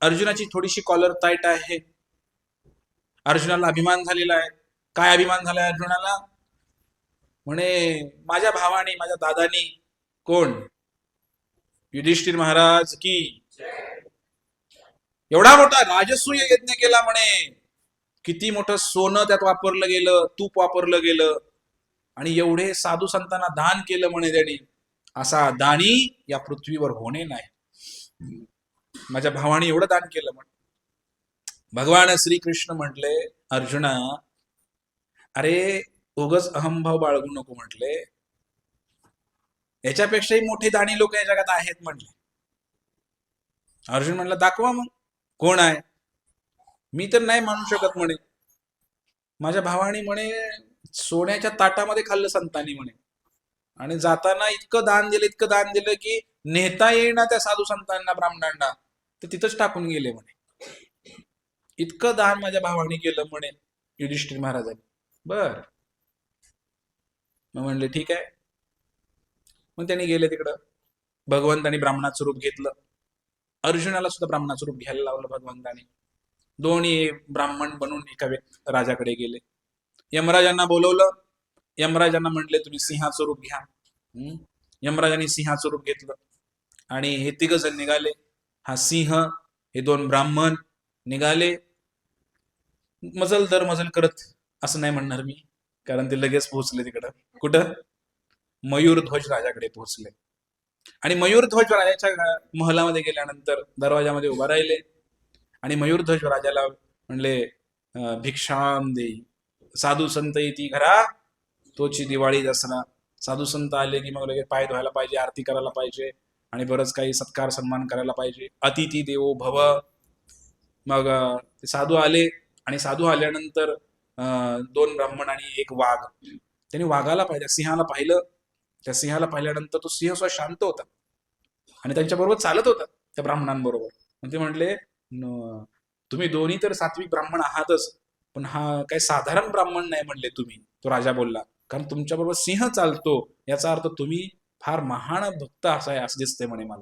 अर्जुनाची थोडीशी collar tight आहे. अर्जुनाला अभिमान झालेला आहे. काय अभिमान झालाय अर्जुनाला? म्हणे माझ्या भावाने माझ्या दादानी कोण? युधिष्ठिर महाराज की? एवढा मोठा राजसूय यज्ञ केला म्हणे. किती मोठं सोनं त्यात वापरलं गेलं तूप वापरलं गेलं. आणि एवढे साधू संतांना दान केलं म्हणे त्यांनी. असा दानी या पृथ्वीवर होणे नाही. माझ्या भावाने एवढं दान केलं म्हणे. भगवान श्रीकृष्ण म्हटले अर्जुना अरे उगच अहमभाव बाळगू नको म्हटले. याच्यापेक्षाही मोठे दानी लोक या जगात आहेत म्हटले. अर्जुन म्हटलं दाखवा मग कोण आहे? मी तर नाही मानू शकत म्हणे. माझ्या भावाने म्हणे सोन्याच्या ताटामध्ये खाल्लं संतांनी म्हणे. आणि जाताना इतकं दान दिलं इतकं दान दिलं की नेता येईना त्या साधू संतांना ब्राह्मणांना. ते तिथंच टाकून गेले म्हणे. इतकं दान माझ्या भावाने केलं म्हणे युधिष्ठिर महाराजांनी. बर. मग म्हणले ठीक आहे. मग त्यांनी गेले तिकडं. भगवंतानी ब्राह्मणाचं रूप घेतलं. अर्जुनाला सुद्धा ब्राह्मणाचं रूप घ्यायला लावलं भगवंताने. दोन्ही ब्राह्मण बनून एका व्यक्ती राजाकडे गेले. यमराजांना बोलवलं. यमराजांना म्हटले तुम्ही सिंहाचं रूप घ्या. यमराजांनी सिंहाचं रूप घेतलं. आणि हे तिघ जण निघाले. हा सिंह हे दोन ब्राह्मण निघाले. मजल दर मजल करत असं नाही म्हणणार मी कारण ते लगेच पोहोचले तिकडं. कुठं? मयूरध्वज राजाकडे पोहोचले. आणि मयूरध्वज राजाच्या महलामध्ये गेल्यानंतर दरवाजामध्ये उभा राहिले. आणि मयूरध्वज राजाला म्हणले भिक्षाम देई साधू संत ती घरा तोची दिवाळी दसरा. साधू संत आले की मग लगेच पाय धुवायला पाहिजे आरती करायला पाहिजे. आणि बरंच काही सत्कार सन्मान करायला पाहिजे. अतिथी देवो भव. मग साधू आले आणि साधू आल्यानंतर अं, दोन ब्राह्मण आणि एक वाघ. त्यांनी वाघाला पाहिजे सिंहाला पाहिलं. त्या सिंहाला पाहिल्यानंतर तो सिंह सुद्धा शांत होता. आणि त्यांच्याबरोबर चालत होता त्या ब्राह्मणांबरोबर. मग ते म्हटले तुम्ही दोन्ही तर सात्विक ब्राह्मण आहातच पण हा काही साधारण ब्राह्मण नाही म्हणले तुम्ही. तो राजा बोलला कारण तुमच्याबरोबर सिंह चालतो याचा अर्थ तुम्ही फार महान भक्त असा आहे असं दिसतंय म्हणे मला.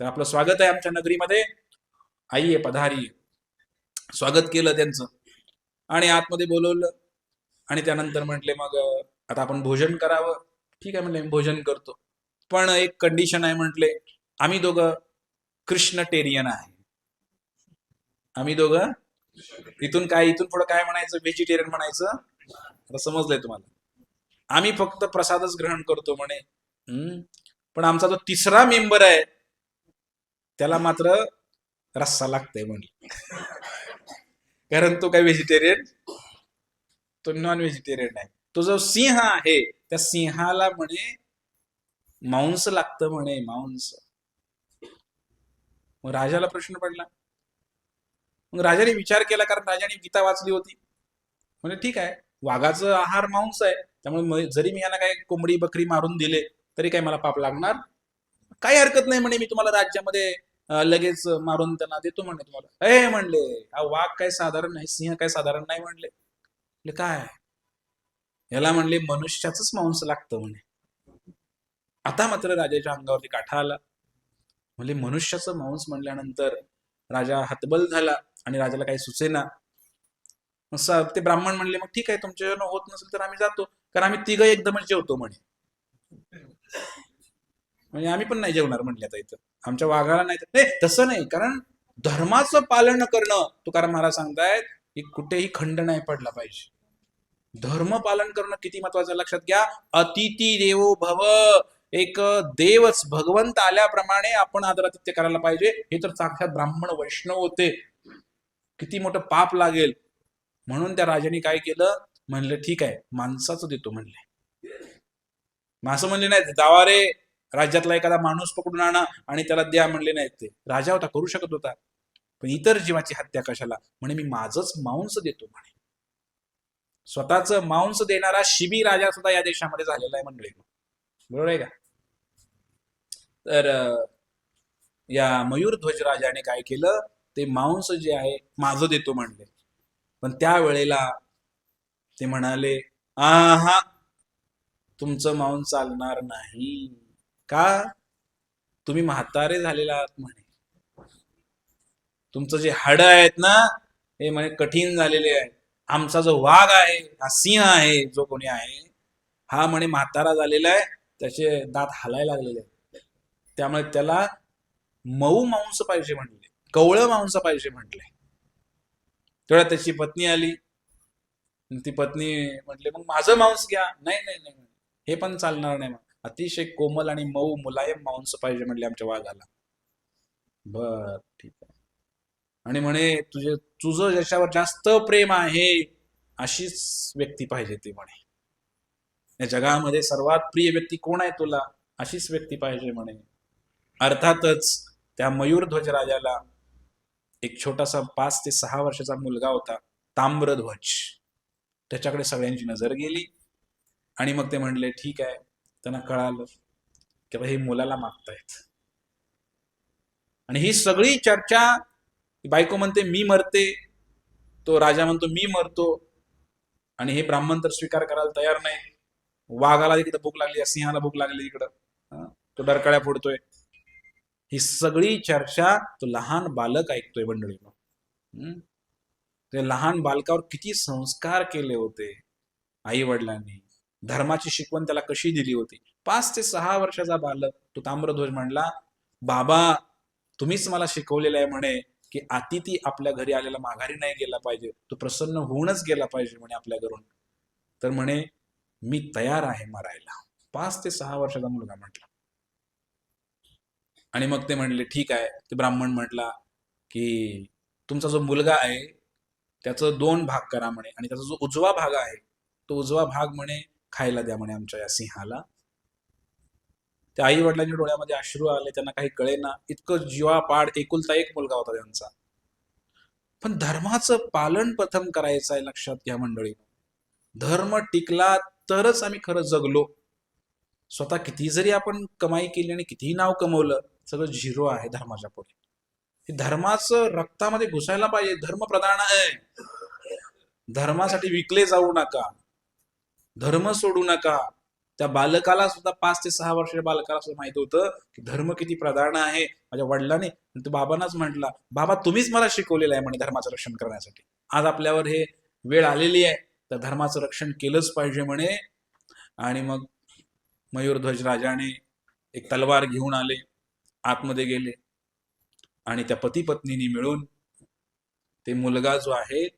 तर आपलं स्वागत आहे आमच्या नगरीमध्ये. आई आहे पधारी स्वागत केलं त्यांचं. आणि आतमध्ये बोलवलं. आणि त्यानंतर म्हटले मग आता आपण भोजन करावं. ठीक आहे म्हणले भोजन करतो. पण एक कंडिशन आहे म्हटले आम्ही दोघं कृष्ण टेरियन आहे. आम्ही दोघं इथून काय इथून पुढे काय म्हणायचं? व्हेजिटेरियन म्हणायचं? आता समजलंय तुम्हाला. आम्ही फक्त प्रसादच ग्रहण करतो म्हणे. पण आमचा जो तिसरा मेंबर आहे त्याला मात्र रस्सा लागतंय म्हणे. कारण तो काय व्हेजिटेरियन? तो नॉन व्हेजिटेरियन आहे. तो जो सिंह आहे त्या सिंहाला म्हणे मांस लागतं म्हणे मांस. मग राजाला प्रश्न पडला. मग राजाने विचार केला कारण राजाने गीता वाचली होती. म्हणजे ठीक आहे. वाघाचं आहार मांस आहे. त्यामुळे जरी मी यांना काही कोंबडी बकरी मारून दिले तरी काय मला पाप लागणार. काही हरकत नाही म्हणे मी तुम्हाला राज्यामध्ये लगेच मारून त्यांना देतो म्हणे तुम्हाला. हे म्हणले हा वाघ काय साधारण नाही सिंह काय साधारण नाही म्हणले. काय? याला म्हणले मनुष्याच मांस लागतं म्हणे. आता मात्र राजाच्या अंगावरती काठा आला. म्हणजे मनुष्याचं मांस म्हणल्यानंतर राजा हतबल झाला आणि राजाला काही सुचेना. ते ब्राह्मण म्हणले मग ठीक आहे तुमच्या होत नसेल तर आम्ही जातो. कारण आम्ही तिघं एकदमच जेवतो म्हणे. म्हणजे आम्ही पण नाही जेवणार म्हणले आता इथं. आमच्या वाघाला नाही तर- नाही तसं नाही कारण धर्माचं पालन करणं तुकाराम महाराज सांगतायत की कुठेही खंड नाही पडला पाहिजे. धर्म पालन करणं किती महत्वाचं लक्षात घ्या. अतिथी देवो भव. एक देवच भगवंत आल्याप्रमाणे आपण आदरातिथ्य करायला पाहिजे. हे तर साक्षात ब्राह्मण वैष्णव होते. किती मोठं पाप लागेल. म्हणून त्या राजाने काय केलं? म्हणलं ठीक आहे माणसाचं देतो म्हणले. मग असं म्हणले नाही जावा रे राज्यातला एखादा माणूस पकडून आणा आणि त्याला द्या म्हणले नाहीत ते. राजा होता करू शकत होता. पण इतर जीवाची हत्या कशाला? म्हणे मी माझंच मांस देतो म्हणे. स्वतःच मांस देणारा शिबी राजा सुद्धा या देशामध्ये झालेला आहे मंडळी बरोबर आहे का? तर या मयूरध्वज राजाने काय केलं? ते मांस जे आहे माझं देतो म्हणले. पण त्या वेळेला ते म्हणाले आहा तुमचं मांस चालणार नाही. का? तुम्ही म्हातारे झालेला आहात म्हणे. तुमचं जे हाड आहेत ना हे म्हणे कठीण झालेले आहे आमचा जो वाघ आहे हा सिंह आहे जो कोणी आहे हा म्हणे म्हातारा झालेला आहे त्याचे दात हालायला लागलेले आहेत. त्यामुळे त्याला मऊ मांस पाहिजे म्हणले कवळं मांस पाहिजे म्हटले तेवढ्या त्याची पत्नी आली. ती पत्नी म्हटले मग माझं मांस घ्या. नाही नाही नाही. हे पण चालणार नाही मग. अतिशय कोमल आणि मऊ मुलायम मांस पाहिजे म्हणले आमच्या वाघाला. बर ठीक आहे. आणि म्हणे तुझे तुझं ज्याच्यावर जास्त प्रेम आहे अशीच व्यक्ती पाहिजे ती म्हणे. या जगामध्ये सर्वात प्रिय व्यक्ती कोण आहे तुला? अशीच व्यक्ती पाहिजे म्हणे. अर्थातच त्या मयूरध्वज राजाला एक छोटासा पाच ते सहा वर्षाचा मुलगा होता ताम्रध्वज. त्याच्याकडे सगळ्यांची नजर गेली. आणि मग ते म्हणले ठीक आहे. त्यांना कळालं की हे मुलाला मागतायत. आणि ही सगळी चर्चा बायको म्हणते मी मरते. तो राजा म्हणतो मी मरतो. आणि हे ब्राह्मण तर स्वीकार करायला तयार नाही. वाघाला इकडे भूक लागली सिंहाला भूक लागली इकडं. तो डरकळ्या फोडतोय. ही सगळी चर्चा तो लहान बालक ऐकतोय मंडळीनं. ते लहान बालकावर किती संस्कार केले होते आई वडिलांनी धर्माची शिकवण त्याला कशी दिली होती? पाच ते सहा वर्षाचा बालक तो ताम्रध्वज म्हणला बाबा तुम्हीच मला शिकवलेलं आहे म्हणे की अतिथी आपल्या घरी आलेला माघारी नाही गेला पाहिजे. तो प्रसन्न होऊनच गेला पाहिजे म्हणे आपल्या घरून. तर म्हणे मी तयार आहे मरायला. पाच ते सहा वर्षाचा मुलगा म्हटला. आणि मग ते म्हणले ठीक आहे. ते ब्राह्मण म्हटला की तुमचा जो मुलगा आहे त्याचं दोन भाग करा म्हणे आणि त्याचा जो उजवा भाग आहे तो उजवा भाग म्हणे खायला द्या म्हणे आमच्या या सिंहाला. त्या आई वडिलांच्या डोळ्यामध्ये अश्रू आले त्यांना काही कळेना. इतकं जीवापाड एकुलता एक मुलगा होता त्यांचा. पण धर्माचं पालन प्रथम करायचं आहे लक्षात घ्या मंडळी. धर्म टिकला तरच आम्ही खरं जगलो. स्वतः किती जरी आपण कमाई केली आणि कितीही नाव कमवलं सगळं झिरो आहे धर्माच्या पुढे. धर्माचं रक्तामध्ये घुसायला पाहिजे. धर्म प्रधान आहे. धर्मासाठी विकले जाऊ नका. धर्म सोडू नका. त्या बालकाला सुद्धा पाच ते सहा वर्षाच्या बालकाला सुद्धा माहीत होतं की धर्म किती प्रधान आहे माझ्या वडिलांनी. तो बाबांनाच म्हटला बाबा तुम्हीच मला शिकवलेलं आहे म्हणे धर्माचं रक्षण करण्यासाठी. आज आपल्यावर हे वेळ आलेली आहे. तर धर्माचं रक्षण केलंच पाहिजे म्हणे. आणि मग मयूरध्वज राजाने एक तलवार घेऊन आले आतमध्ये गेले. आणि त्या पती पत्नीनी मिळून ते मुलगा जो आहे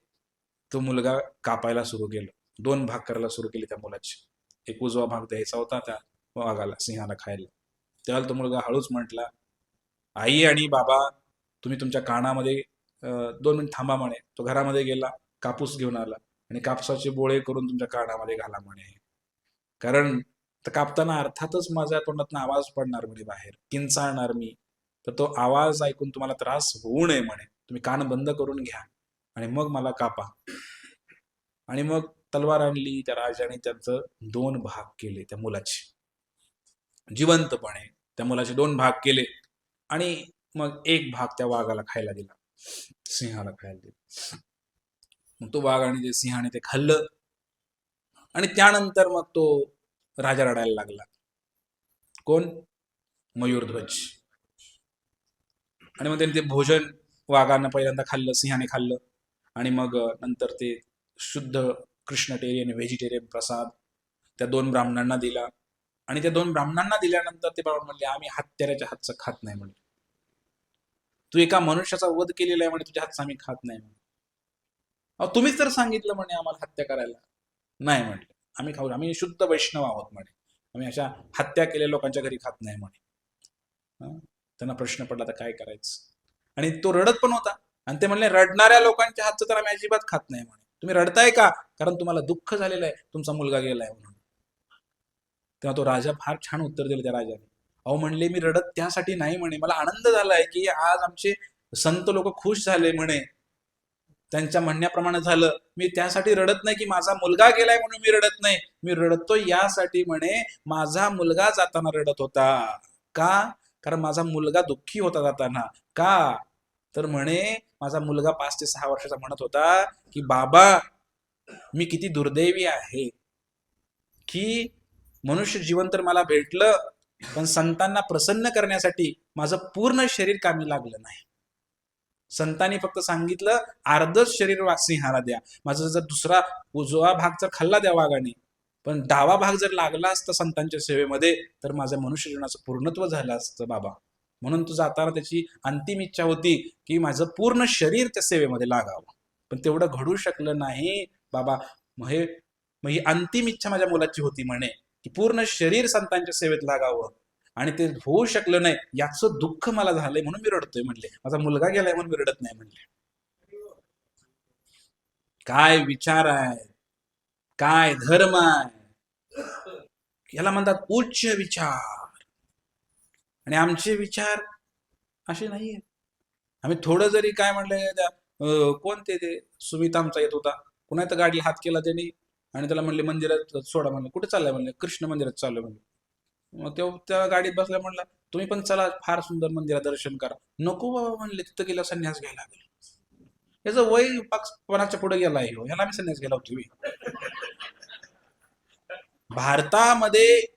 तो मुलगा कापायला सुरू केलं. दोन भाग करायला सुरू केले त्या मुलाची. एक उजवा भाग द्यायचा होता त्या वाघाला सिंहाला खायला. तेव्हा तो मुलगा हळूच म्हटला आई आणि बाबा तुम्ही तुमच्या कानामध्ये दोन मिनिट थांबा म्हणे. तो घरामध्ये गेला कापूस घेऊन आला आणि कापसाचे बोळे करून तुमच्या कानामध्ये घाला म्हणे. कारण तर कापताना अर्थातच माझ्या तोंडातून आवाज पडणार म्हणे बाहेर. किंचाळणार मी. तर तो आवाज ऐकून तुम्हाला त्रास होऊ नये म्हणे. तुम्ही कान बंद करून घ्या आणि मग मला कापा. आणि मग तलवार आणली त्या राजाने त्यांचं दोन भाग केले त्या मुलाचे. जिवंतपणे त्या मुलाचे दोन भाग केले आणि मग एक भाग त्या वाघाला खायला दिला. सिंहाला खायला दिला. मग तो वाघ आणि ते सिंहाने ते खाल्लं आणि त्यानंतर मग तो राजा रडायला लागला. कोण? मयूरध्वज आणि मग त्यांनी ते भोजन वाघानं पहिल्यांदा खाल्लं सिंहाने खाल्लं आणि मग नंतर ते शुद्ध कृष्णटेरियन व्हेजिटेरियन प्रसाद त्या दोन ब्राह्मणांना दिला. आणि त्या दोन ब्राह्मणांना दिल्यानंतर ते ब्राह्मण म्हणले आम्ही हत्याऱ्याच्या हातचं खात नाही म्हणले तू एका मनुष्याचा वध केलेला आहे म्हणे तुझ्या हातचं आम्ही खात नाही म्हणे. अहो तुम्हीच तर सांगितलं म्हणे आम्हाला हत्या करायला. नाही म्हटलं आम्ही खाऊ आम्ही शुद्ध वैष्णव आहोत म्हणे. आम्ही अशा हत्या केलेल्या लोकांच्या घरी खात नाही म्हणे. त्यांना प्रश्न पडला तर काय करायचं? आणि तो रडत पण होता. आणि ते म्हणले रडणाऱ्या लोकांच्या हातचं तर आम्ही अजिबात खात नाही म्हणे. तुम्ही रडताय का? कारण तुम्हाला दुःख झालेलं आहे. तुमचा मुलगा गेलाय म्हणून. तेव्हा तो राजा फार छान उत्तर दिलं त्या राजाने. अहो म्हणले मी रडत त्यासाठी नाही म्हणे. मला आनंद झालाय की आज आमचे संत लोक खुश झाले म्हणे. त्यांच्या म्हणण्याप्रमाणे झालं. मी त्यासाठी रडत नाही की माझा मुलगा गेलाय म्हणून मी रडत नाही. मी रडतो यासाठी म्हणे माझा मुलगा जाताना रडत होता. का? कारण माझा मुलगा दुःखी होता जाताना. का? तर म्हणे माझा मुलगा पाच ते सहा वर्षाचा म्हणत होता की बाबा मी किती दुर्दैवी आहे की मनुष्य जीवन तर मला भेटलं पण संतांना प्रसन्न करण्यासाठी माझं पूर्ण शरीर कामी लागलं नाही. संतांनी फक्त सांगितलं अर्धच शरीर सिंहाला द्या. माझा जर दुसरा उजवा भाग जर खाल्ला द्या वाघाने पण डावा भाग जर लागला असता संतांच्या सेवेमध्ये तर माझ्या मनुष्य जीवनाचं पूर्णत्व झालं असतं बाबा. म्हणून तो जाताना त्याची अंतिम इच्छा होती की माझं पूर्ण शरीर त्या सेवेमध्ये लागावं. पण तेवढं घडू शकलं नाही. बाबा मग हे मग ही अंतिम इच्छा माझ्या मुलाची होती म्हणे की पूर्ण शरीर संतांच्या सेवेत लागावं. आणि ते होऊ शकलं नाही याचं दुःख मला झालंय म्हणून मी रडतोय म्हणले. माझा मुलगा गेलाय म्हणून मी रडत नाही म्हणले. काय विचार आहे? काय धर्म आहे? याला म्हणतात उच्च विचार. आणि आमचे विचार असे नाहीये. आम्ही थोडं जरी काय म्हणलं त्या अं, कोण ते सुमित आमचा येत होता. कुणा तर गाडीला हात केला त्यांनी आणि त्याला म्हणले मंदिरात सोडा म्हणलं. कुठे चाललंय? म्हणले कृष्ण मंदिरात चाललोय म्हणले. मग तो त्या गाडीत बसल्या म्हणला तुम्ही पण चला फार सुंदर मंदिरात दर्शन करा. नको बाबा म्हणले तिथं गेला संन्यास घ्यायला लागेल. याचं वय पाच पणाच्या पुढे गेला आहे ह्यो. ह्याला मी संन्यास गेला होतो भारतामध्ये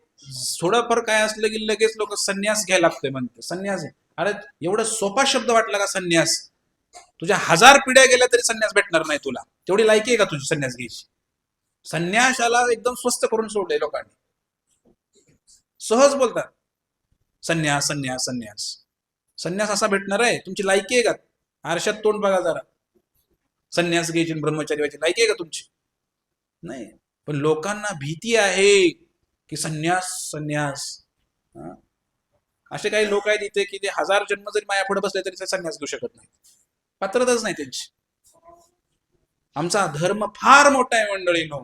थोडंफार काय असलं की लगेच लोक संन्यास घ्यायला लागतोय म्हणते. संन्यास अरे एवढा सोपा शब्द वाटला का संन्यास? तुझ्या हजार पिढ्या गेल्या तरी संन्यास भेटणार नाही तुला. तेवढी लायकी आहे का तुझी संन्यास घ्यायची? संन्यासाला एकदम स्वस्त करून सोडले लोकांनी. सहज बोलतात. संन्यास संन्यास संन्यास. संन्यास असा भेटणार आहे. तुमची लायकी आहे का? आरशात तोंड बघा जरा. संन्यास घ्यायची ब्रह्मचारी व्हायची लायकी आहे का तुमची? नाही. पण लोकांना भीती आहे. की संन्यास संन्यास. असे काही लोक आहेत इथे की ते हजार जन्म जरी माया पुढे बसले तरी ते संन्यास घेऊ शकत नाही पात्रताच नाही त्यांची. आमचा धर्म फार मोठा आहे मंडळीनो.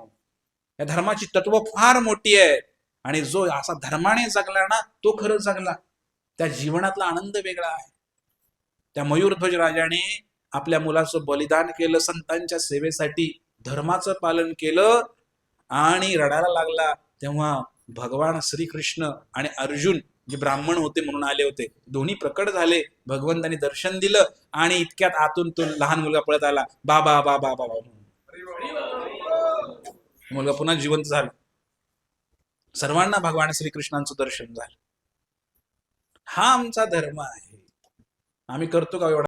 या धर्माची तत्व फार मोठी आहे. आणि जो असा धर्माने जगला ना तो खरंच जगला. त्या जीवनातला आनंद वेगळा आहे. त्या मयूरध्वज राजाने आपल्या मुलाचं बलिदान केलं संतांच्या सेवेसाठी धर्माचं पालन केलं आणि रडायला लागला. तेव्हा भगवान श्रीकृष्ण आणि अर्जुन जे ब्राह्मण होते म्हणून आले होते दोन्ही प्रकट झाले. भगवंतांनी दर्शन दिलं आणि इतक्यात आतून तो लहान मुलगा पळत आला. बाबा बाबा बाबा म्हणून मुलगा पुन्हा जिवंत झाला. सर्वांना भगवान श्रीकृष्णांचं दर्शन झालं. हा आमचा धर्म आहे. आम्ही करतो का एवढा?